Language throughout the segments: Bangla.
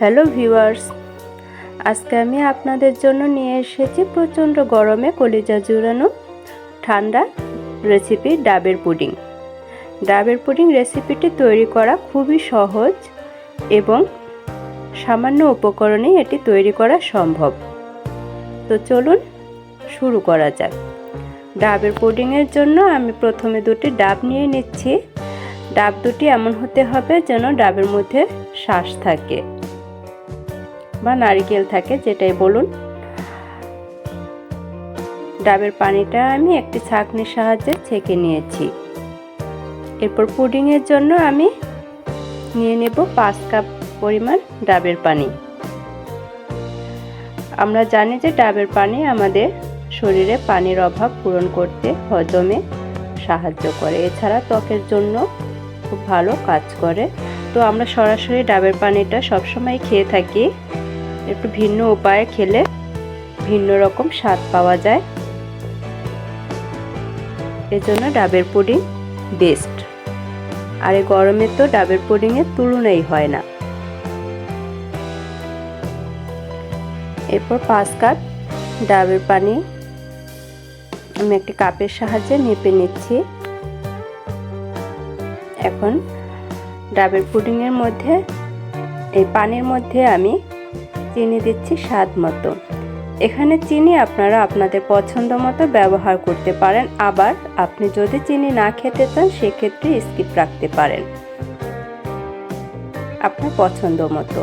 হ্যালো ভিউয়ার্স, আজকে আমি আপনাদের জন্য নিয়ে এসেছি প্রচণ্ড গরমে কলিজা জুড়ানো ঠান্ডা রেসিপি ডাবের পুডিং। ডাবের পুডিং রেসিপিটি তৈরি করা খুবই সহজ এবং সামান্য উপকরণে এটি তৈরি করা সম্ভব। তো চলুন শুরু করা যাক। ডাবের পুডিংয়ের জন্য আমি প্রথমে দুটি ডাব নিয়ে নিচ্ছি। ডাব দুটি এমন হতে হবে যেন ডাবের মধ্যে শ্বাস থাকে। বা নারিকেল থাকে, যেটাই বলুন। ডাবের পানিটা আমি একটি ছাঁকনির সাহায্যে ছেঁকে নিয়েছি। এরপর পুডিংয়ের জন্য আমি নিয়ে নেব পাঁচ কাপ পরিমাণ ডাবের পানি। আমরা জানি যে ডাবের পানি আমাদের শরীরে পানির অভাব পূরণ করতে হজমে সাহায্য করে। এছাড়া ত্বকের জন্য খুব ভালো কাজ করে। তো আমরা সরাসরি ডাবের পানিটা সবসময় খেয়ে থাকি। একটু ভিন্ন উপায়ে খেলে ভিন্ন রকম স্বাদ পাওয়া যায়। এজন্য ডাবের পুডিং বেস্ট আর এই গরমে তো ডাবের পুডিংয়ের তুলনাই হয় না। এরপর পাঁচ কাপ ডাবের পানি। আমি একটি কাপের সাহায্যে মেপে নিচ্ছি। এখন ডাবের পুডিংয়ের মধ্যে, এই পানির মধ্যে আমি চিনি দিচ্ছি স্বাদ মতো। এখানে চিনি আপনারা আপনাদের পছন্দ মতো ব্যবহার করতে পারেন। আবার আপনি যদি চিনি না খেতে চান, সেক্ষেত্রে স্কিপ রাখতে পারেন। আপনার পছন্দ মতো।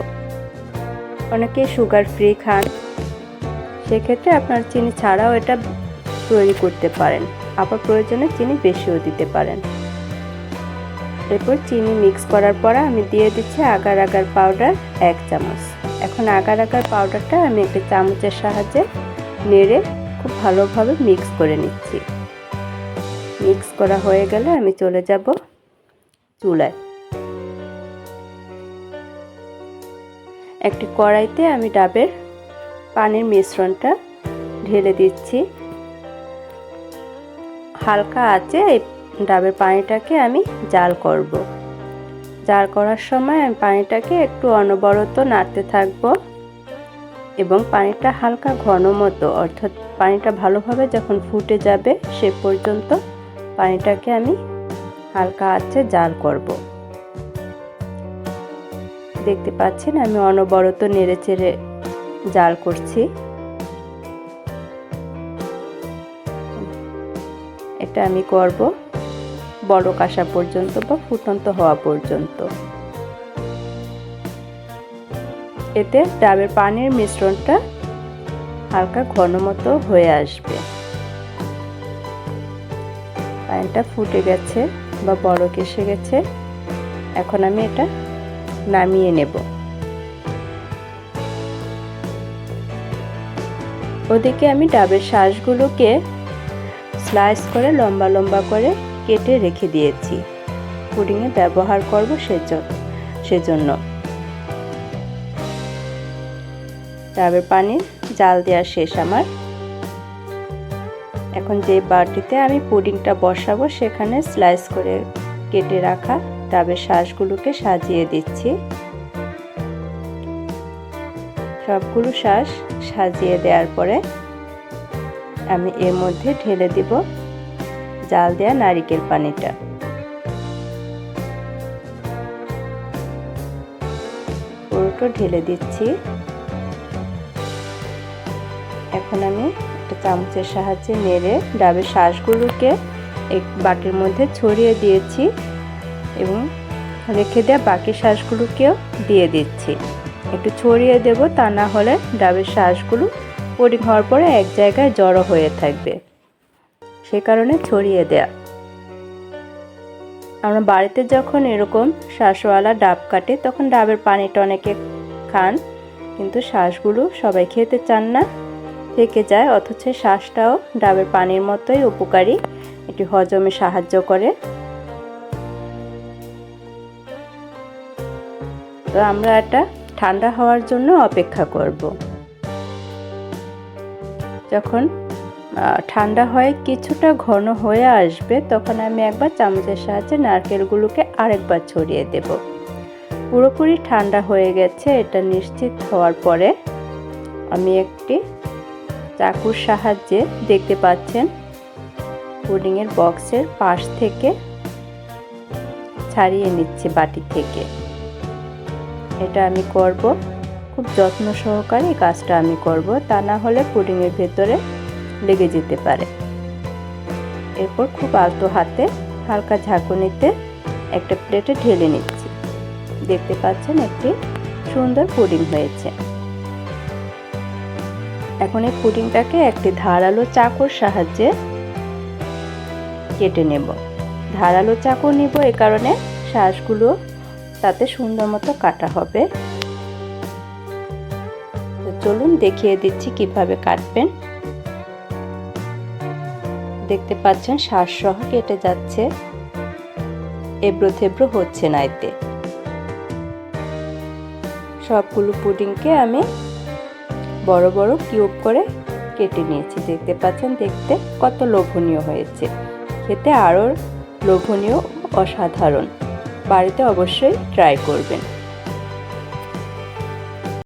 অনেকে সুগার ফ্রি খান। সেক্ষেত্রে আপনার চিনি ছাড়াও এটা তৈরি করতে পারেন। আবার প্রয়োজনে চিনি বেশিও দিতে পারেন। এরপর চিনি মিক্স করার পর আমি দিয়ে দিচ্ছি আগার আগার পাউডার এক চামচ। এখন আগার আগার পাউডারটা আমি একটা চামচের সাহায্যে নেড়ে খুব ভালোভাবে মিক্স করে নিচ্ছি। মিক্স করা হয়ে গেলে আমি চলে যাব চুলায়। একটি কড়াইতে আমি ডাবের পানির মিশ্রণটা ঢেলে দিচ্ছি। হালকা আছে এই ডাবের পানিটাকে আমি জাল করব। জাল করার সময় আমি পানিটাকে একটু অনবরত নাড়তে থাকব। এবং পানিটা হালকা ঘন মতো, অর্থাৎ পানিটা ভালোভাবে যখন ফুটে যাবে সে পর্যন্ত পানিটাকে আমি হালকা আছে জাল করব। দেখতে পাচ্ছেন আমি অনবরত নেড়ে চেড়ে জাল করছি। এটা আমি করব। বড় কাঁসা পর্যন্ত বা ফুটন্ত হওয়া পর্যন্ত। এতে ডাবের পানির মিশ্রণটা হালকা ঘন মতো হয়ে আসবে। পানিটা ফুটে গেছে বা বড় কেসে গেছে। এখন আমি এটা নামিয়ে নেব। ওদিকে আমি ডাবের শ্বাসগুলোকে স্লাইস করে লম্বা লম্বা করে কেটে রেখে দিয়েছি। পুডিংয়ে ব্যবহার করব সেজন্য সেজন্য। ডাবের পানির জাল দেওয়া শেষ আমার। এখন যে বাটিতে আমি পুডিংটা বসাবো সেখানে স্লাইস করে কেটে রাখা ডাবের শ্বাসগুলোকে সাজিয়ে দিচ্ছি। সবগুলো শ্বাস সাজিয়ে দেওয়ার পরে আমি এর মধ্যে ঢেলে দিব জাল দেয়া নারিকেল পানিটা। পুরোটা ঢেলে দিচ্ছি। এখন আমি একটা চামচের সাহায্যে নেড়ে ডাবের শ্বাসগুলোকে এক বাটির মধ্যে ছড়িয়ে দিয়েছি এবং রেখে দেওয়া বাকি শ্বাসগুলোকেও দিয়ে দিচ্ছি। একটু ছড়িয়ে দেব তা না হলে ডাবের শ্বাসগুলো পুডিং হওয়ার পরে এক জায়গায় জড়ো হয়ে থাকবে। সে কারণে ছড়িয়ে দেয়া। আমরা বাড়িতে যখন এরকম শ্বাসওয়ালা ডাব কাটে, তখন ডাবের পানিটা অনেকে খান, কিন্তু শ্বাসগুলো সবাই খেতে চান না। থেকে যায়, অথচ শ্বাসটাও ডাবের পানির মতোই উপকারী। এটি হজমে সাহায্য করে। তো আমরা এটা ঠান্ডা হওয়ার জন্য অপেক্ষা করব। যখন ঠান্ডা হয়ে কিছুটা ঘন হয়ে আসবে, তখন আমি একবার চামচের সাহায্যে নারকেলগুলোকে আরেকবার ছড়িয়ে দেব। পুরোপুরি ঠান্ডা হয়ে গেছে, এটা নিশ্চিত হওয়ার পরে আমি একটি চাকুর সাহায্যে দেখতে পাচ্ছেন, পুডিংয়ের বক্সের পাশ থেকে ছাড়িয়ে নিচ্ছে বাটি থেকে। এটা আমি করব, খুব যত্ন সহকারে কাজটা আমি করব, তা না হলে পুডিংয়ের ভেতরে লেগে যেতে পারে। এরপর খুব আলতো হাতে হালকা ঝাঁকুনিতে একটা প্লেটে ঢেলে নিচ্ছি। দেখতে পাচ্ছেন একটি সুন্দর পুডিং হয়েছে। এখন এই পুডিংটাকে একটি ধারালো চাকুর সাহায্যে কেটে নেব। ধারালো চাকু নিব এ কারণে শ্বাসগুলো তাতে সুন্দর মতো কাটা হবে। চলুন দেখিয়ে দিচ্ছি কীভাবে কাটবেন। দেখতে পাচ্ছেন শ্বাস সহ কেটে যাচ্ছে। এবড়ো থেবড়ো হচ্ছে না এতে। সবগুলো পুডিংকে আমি বড় বড় কিউব করে কেটে নিয়েছি। দেখতে পাচ্ছেন, দেখতে কত লোভনীয় হয়েছে। খেতে আরও লোভনীয় অসাধারণ। বাড়িতে অবশ্যই ট্রাই করবেন।